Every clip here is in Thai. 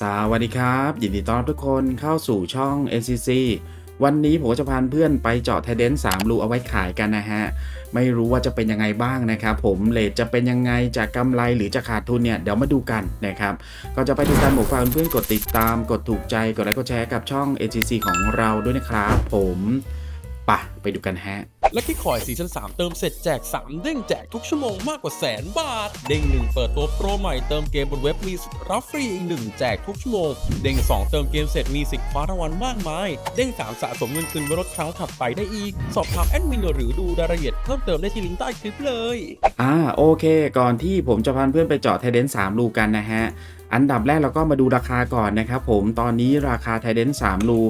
สวัสดีครับ ยินดีต้อนรับทุกคนเข้าสู่ช่อง NCC วันนี้ผมจะพาเพื่อนไปเจาะไทเดน3รูเอาไว้ขายกันนะฮะ ไม่รู้ว่าจะเป็นยังไงบ้างนะครับผมเลทจะเป็นยังไงจะกำไรหรือจะขาดทุนเนี่ย เดี๋ยวมาดูกันนะครับ ก็จะไปดูกันผมฝากเพื่อนกดติดตาม กดถูกใจ กดไลค์กดแชร์กับช่อง NCC ของเราด้วยนะครับผม ปะไปดูกันฮะ และที่คอยซีซั่น3เติมเสร็จแจก 3 เด้งแจกทุกชั่วโมงมากกว่าแสนบาท เด้ง 1 เปิดตัวโปรใหม่เติมเกมบนเว็บมีสิทธิ์รับฟรีอีก 1 แจกทุกชั่วโมง เด้ง 2 เติมเกมเสร็จมีสิทธิ์คว้ารางวัลมากมาย เด้ง 3 สะสมเงินคืนไว้ลดครั้งถัดไปได้อีก สอบถามแอดมินหรือดูรายละเอียดเพิ่มเติมได้ที่ลิงก์ใต้คลิปเลย อ่าโอเค ก่อนที่ผมจะพาเพื่อนไปเจาะไทเดน3รูกันนะฮะอันดับแรกเราก็มาดูราคาก่อนนะครับผมตอนนี้ราคาไทเดน3รู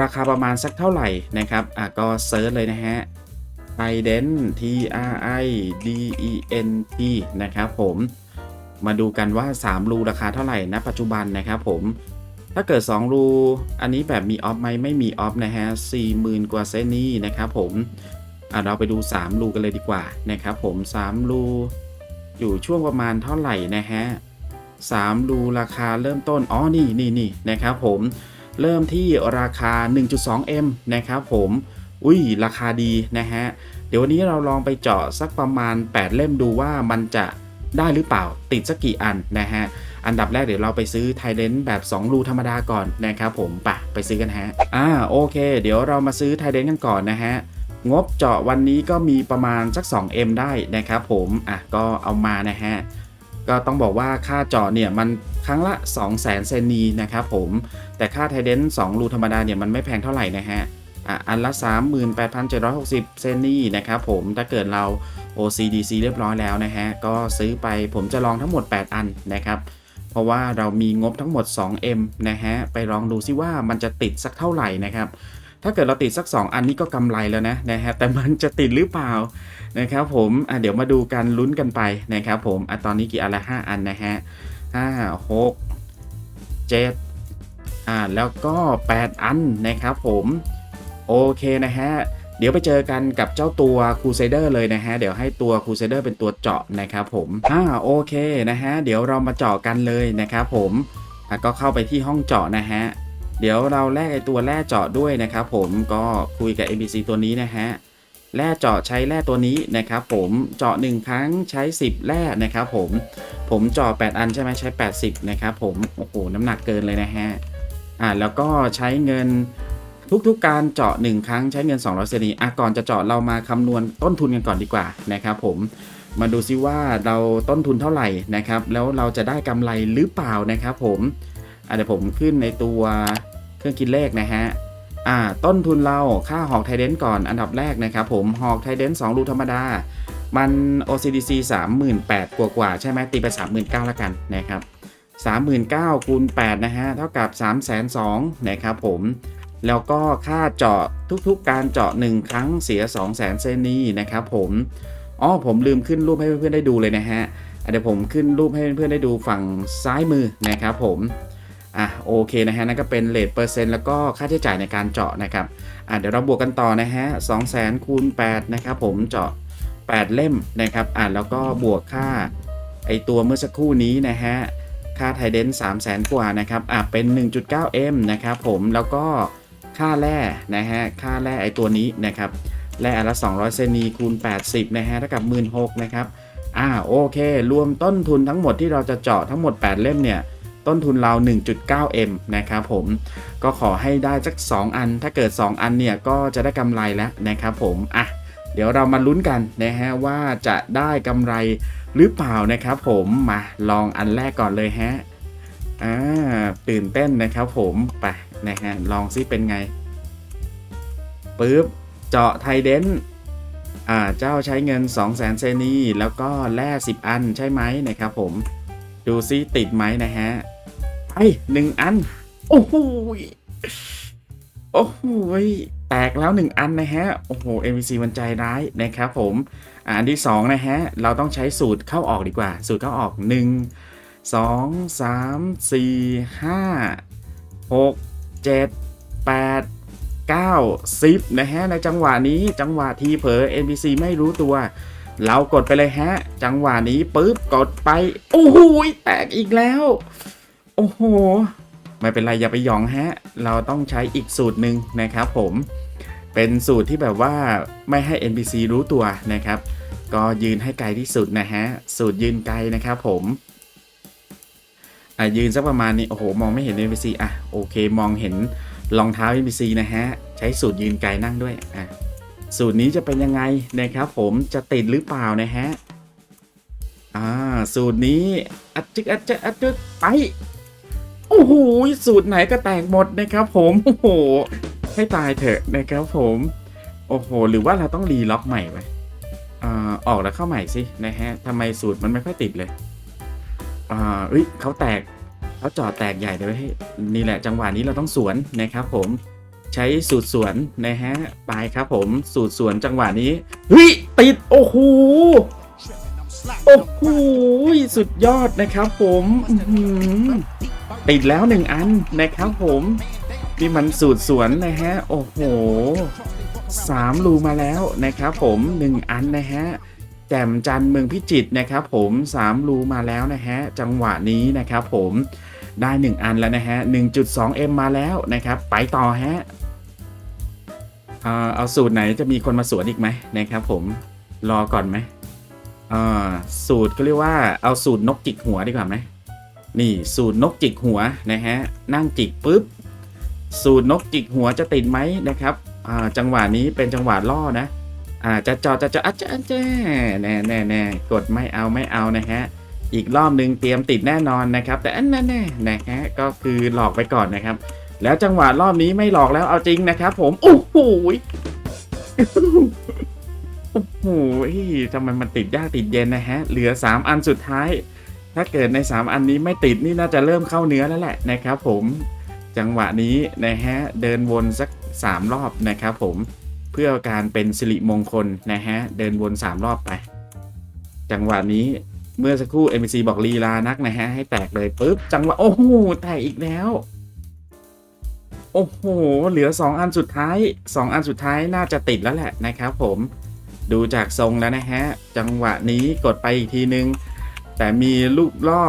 ราคาประมาณสักเท่าไหร่นะครับอะก็เซิร์ชเลยนะฮะไทเดน T R I D E N T นะครับผมมาดูกันว่า 3 รูราคาเท่าไหร่ณปัจจุบันนะครับผมถ้าเกิด 2 รู อันนี้แบบมีออฟไหมไม่มีออฟนะฮะ40,000กว่าเซนนี่นะครับผมอะเราไปดู 3 รูกันเลยดีกว่านะครับผม 3 รู อยู่ช่วงประมาณเท่าไหร่นะฮะ3รูราคาเริ่มต้นอ๋อนี่นี่นี่นะครับผม เริ่มที่ราคา 1.2M นะครับผม อุ้ยราคาดีนะฮะ เดี๋ยววันนี้เราลองไปเจาะสักประมาณ 8 เล่มดูว่ามันจะได้หรือเปล่าติดสักกี่อันนะฮะ อันดับแรกเดี๋ยวเราไปซื้อไทเดนแบบ 2 รูธรรมดาก่อนนะครับผมไปไปซื้อกันฮะ อ่าโอเค เดี๋ยวเรามาซื้อไทเดนกันก่อนนะฮะ งบเจาะวันนี้ก็มีประมาณสัก 2M ได้นะครับผม อะก็เอามานะฮะ ก็ต้องบอกว่าค่าเจาะเนี่ยมันครั้งละ 2 0 0 0 0 0เซนีนะครับผมแต่ค่าไทเดน2รูธรรมดาเนี่ยมันไม่แพงเท่าไหร่นะฮะอะอันละ 38,760 เซนนี่นะครับผมถ้าเกิดเรา OCDC เรียบร้อยแล้วนะฮะ ก็ซื้อไปผมจะลองทั้งหมด 8 อันนะครับ เพราะว่าเรามีงบทั้งหมด 2M นะฮะ ไปลองดูซิว่ามันจะติดสักเท่าไหร่นะครับ ถ้าเกิดเราติดสัก 2 อันนี้ก็กำไรแล้วนะนะฮะแต่มันจะติดหรือเปล่านะครับผมอะเดี๋ยวมาดูกันลุ้นกันไปนะครับผมอะตอนนี้กี่อันละ5อันนะฮะ5 6 7อ่าแล้วก็ 8 อันนะครับผมโอเคนะฮะเดี๋ยวไปเจอกันกับเจ้าตัว Crusader เลยนะฮะ เดี๋ยวให้ตัว Crusader เป็นตัวเจาะนะครับผมอ่าโอเคนะฮะ เดี๋ยวเรามาเจาะกันเลยนะครับผมอะก็เข้าไปที่ห้องเจาะนะฮะ เดี๋ยวเราแลกไอตัวแร่เจาะด้วยนะครับผมก็คุยกับ NPC ตัวนี้นะฮะแร่เจาะใช้แร่ตัวนี้นะครับผมเจาะ 1 ครั้งใช้ 10 แร่นะครับผมผมเจาะ8 อันใช่ไหมใช้ 80 นะครับผมโอ้โหน้ำหนักเกินเลยนะฮะอ่าแล้วก็ใช้เงินทุกๆการเจาะ 1 ครั้งใช้เงิน 200เซนีอะก่อนจะเจาะเรามาคำนวณต้นทุนกันก่อนดีกว่านะครับผมมาดูซิว่าเราต้นทุนเท่าไหร่นะครับ แล้วเราจะได้กำไรหรือเปล่านะครับผมอะเดี๋ยวผมขึ้นในตัว เครื่องคิดเลขนะฮะอ่าต้นทุนเราค่าหอกไทเดนก่อนอันดับแรกนะครับผมหอกไทเดน2รูธรรมดา มัน OCDC 38,000กว่ากว่าใช่ไหมตีไป 39,000แล้วกันนะครับ39,000คูณ8นะฮะเท่ากับ 302,000นะครับผมแล้วก็ค่าเจาะทุกๆการเจาะ 1 ครั้งเสีย 200,000เซนีนะครับผมอ๋อผมลืมขึ้นรูปให้เพื่อนๆได้ดูเลยนะฮะเดี๋ยวผมขึ้นรูปให้เพื่อนๆได้ดูฝั่งซ้ายมือนะครับผม อะโอเคนะฮะนั่นก็เป็นเลทเปอร์เซ็นต์แล้วก็ค่าใช้จ่ายในการเจาะนะครับอะเดี๋ยวเราบวกกันต่อนะฮะ2 0 0 0 0คูณ8นะครับผมเจาะ 8 เล่มนะครับอะแล้วก็บวกค่าไอตัวเมื่อสักครู่นี้นะฮะค่าไทเดน3 0 0 0 0กว่านะครับอะเป็น 1.9M นะครับผมแล้วก็ค่าแร่นะฮะค่าแร่ไอตัวนี้นะครับแร่อัละ 200 เซนีคูณ 80นะฮะเท่ากับ 1 6 0 0นะครับอ่าโอเค รวมต้นทุนทั้งหมดที่เราจะเจาะทั้งหมด 8 เล่มเนี่ย ต้นทุนเรา 1.9M นะครับผมก็ขอให้ได้สัก 2 อัน ถ้าเกิด 2 อันเนี่ยก็จะได้กำไรแล้วนะครับผมอะเดี๋ยวเรามาลุ้นกันนะฮะว่าจะได้กำไรหรือเปล่านะครับผมมาลองอันแรกก่อนเลยฮะอ่าตื่นเต้นนะครับผมไปนะฮะลองซิเป็นไงปึ๊บเจาะไทเดนอ่าเจ้าใช้เงิน 2 0 0 0 0 0เซนีแล้วก็แร่10 อันใช่ไหมนะครับผมดูซิติดไหมนะฮะ หนึ่งอัน โอ้โหโอ้โหแตกแล้วหนึ่งอันนะฮะ โอ้โห MVC มันใจร้ายนะครับผม อันที่สองนะฮะ เราต้องใช้สูตรเข้าออกดีกว่า สูตรเข้าออกหนึ่งสองสามสี่ห้าหกเจ็ดแปดเก้าสิบนะฮะ ในจังหวะนี้จังหวะทีเผลอ NPC ไม่รู้ตัวเรากดไปเลยฮะ จังหวะนี้ปุ๊บกดไป โอ้โหแตกอีกแล้ว โอ้โห ไม่เป็นไรอย่าไปหยองฮะ เราต้องใช้อีกสูตรหนึ่งนะครับผม เป็นสูตรที่แบบว่าไม่ให้ NPC รู้ตัวนะครับ ก็ยืนให้ไกลที่สุดนะฮะ สูตรยืนไกลนะครับผมอะยืนสักประมาณนี้โอ้โห มองไม่เห็น NPC อะโอเค มองเห็นรองเท้า NPC นะฮะ ใช้สูตรยืนไกลนั่งด้วยอะสูตรนี้จะเป็นยังไงนะครับ ผมจะติดหรือเปล่านะฮะอ่าสูตรนี้อัดจึกอัดจึกอัดจึกไป โอ้โหสูตรไหนก็แตกหมดนะครับผมโอ้โหให้ตายเถอะนะครับผม โอ้โห หรือว่าเราต้องรีล็อกใหม่ไหมอ่าออกแล้วเข้าใหม่สินะฮะทำไมสูตรมันไม่ค่อยติดเลยอ่าเอ้ยเขาแตกเขาจอดแตกใหญ่เลยนี่แหละจังหวะนี้เราต้องสวนนะครับผมใช้สูตรสวนนะฮะไปครับผมสูตรสวนจังหวะนี้เฮ้ยติดโอ้โหโอ้โหสุดยอดนะครับผมอื ติดแล้วหนึ่งอันนะครับผมนี่มันสูตรสวนนะฮะ โอ้โหสามรูมาแล้วนะครับผมหนึ่งอันนะฮะแจ่มจันทร์เมืองพิจิตรนะครับผมสามรูมาแล้วนะฮะจังหวะนี้นะครับผมได้หนึ่งอันแล้วนะฮะ 1.2M มาแล้วนะครับ ไปต่อฮะเอาสูตรไหนจะมีคนมาสวนอีกไหมนะครับผมรอก่อนไหมอ่าสูตรก็เรียกว่าเอาสูตรนกจิกหัวดีกว่าไหม นี่สูตรนกจิกหัวนะฮะนั่งจิกปุ๊บ สูตรนกจิกหัวจะติดไหมนะครับจังหวะนี้เป็นจังหวะล่อนะอาจะจอจะจออะจะจะแน่แน่แน่กดไม่เอาไม่เอานะฮะอีกรอบหนึ่งเตรียมติดแน่นอนนะครับ แต่อันนั้นแน่นะฮะก็คือหลอกไปก่อนนะครับ แล้วจังหวะรอบนี้ไม่หลอกแล้วเอาจริงนะครับ ผมโอ้โหโอ้โหทำไมมันติดยากติดเย็นนะฮะเหลือ 3 อันสุดท้าย ถ้าเกิดใน 3 อันนี้ไม่ติดนี่น่าจะเริ่มเข้าเนื้อแล้วแหละนะครับผมจังหวะนี้นะฮะเดินวนสัก 3 รอบนะครับผมเพื่อการเป็นสิริมงคลนะฮะเดินวน 3 รอบไป จังหวะนี้เมื่อสักครู่ MBC บอกลีลานักนะฮะให้แตกเลยปุ๊บจังหวะโอ้โหแตกอีกแล้ว โอ้โหเหลือ 2 อันสุดท้าย 2 อันสุดท้ายน่าจะติดแล้วแหละนะครับผมดูจากทรงแล้วนะฮะจังหวะนี้กดไปอีกทีนึง แต่มีลูกล่อ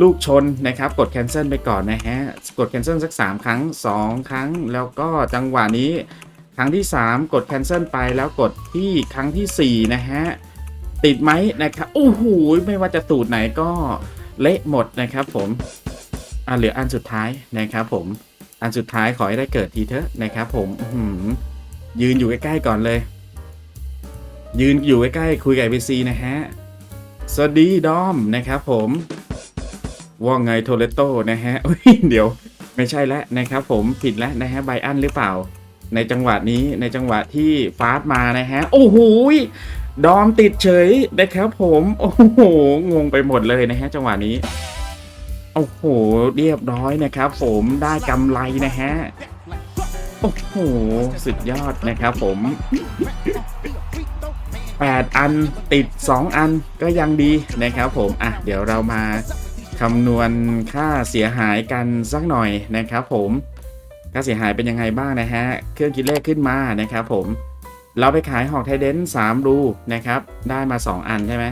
ลูกชนนะครับ กด cancel ไปก่อนนะฮะ กด cancel สัก 3 ครั้ง 2 ครั้ง แล้วก็จังหวะนี้ครั้งที่ 3 กด cancel ไปแล้วกดที่ครั้งทีสี่4นะฮะ ติดไหมนะครับโอ้โหไม่ว่าจะสูตรไหนก็เละหมดนะครับผมอะเหลืออันสุดท้ายนะครับผมอันสุดท้ายขอให้ได้เกิดทีเถอะนะครับผมหือยืนอยู่ใกล้ๆก่อนเลย ยืนอยู่ใกล้ๆคุยกับไอพีซีนะฮะ สวัสดีดอมนะครับผมว่าไงโทเลโตนะฮะเดี๋ยวไม่ใช่แล้วนะครับผมผิดแล้วนะฮะไบอันหรือเปล่า ในจังหวะนี้ในจังหวะที่ฟาสมานะฮะ โอ้โหดอมติดเฉยนะครับผมโอ้โหงงไปหมดเลยนะฮะ จังหวะนี้ โอ้โหเรียบร้อยนะครับผมได้กำไรนะฮะ โอ้โหสุดยอดนะครับผม 8 อันติด 2 อันก็ยังดีนะครับผม อะ เดี๋ยวเรามาคำนวณค่าเสียหายกันสักหน่อยนะครับผม ค่าเสียหายเป็นยังไงบ้างนะฮะ เครื่องคิดเลขขึ้นมานะครับผม เราไปขายหอกไทเดน3รูนะครับ ได้มา 2 อันใช่ไหม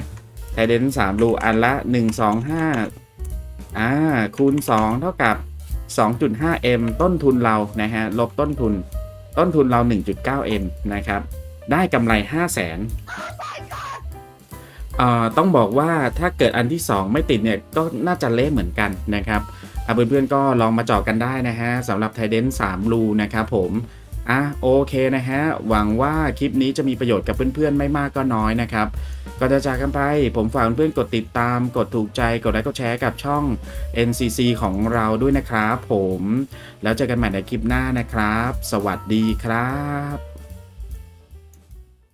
ไทเดน3รูอันละ 1 2 5อ่าคูณ 2 เท่ากับ 2.5m ต้นทุนเรานะฮะ ลบต้นทุน ต้นทุนเรา 1.9m นะครับ ได้กำไร 5 0 0 0 0นเอ่อต้องบอกว่าถ้าเกิดอันที่ 2 ไม่ติดเนี่ยก็น่าจะเละเหมือนกันนะครับเพื่อนๆก็ลองมาเจาะกันได้นะฮะสำหรับไทเดน3รูนะครับผมอะโอเคนะฮะ หวังว่าคลิปนี้จะมีประโยชน์กับเพื่อนๆ ไม่มากก็น้อยนะครับ ก็จะจากกันไป ผมฝากเพื่อนๆกดติดตาม กดถูกใจ กดไลค์ กดแชร์กับช่อง NCC ของเราด้วยนะครับผม แล้วเจอกันใหม่ในคลิปหน้านะครับ สวัสดีครับ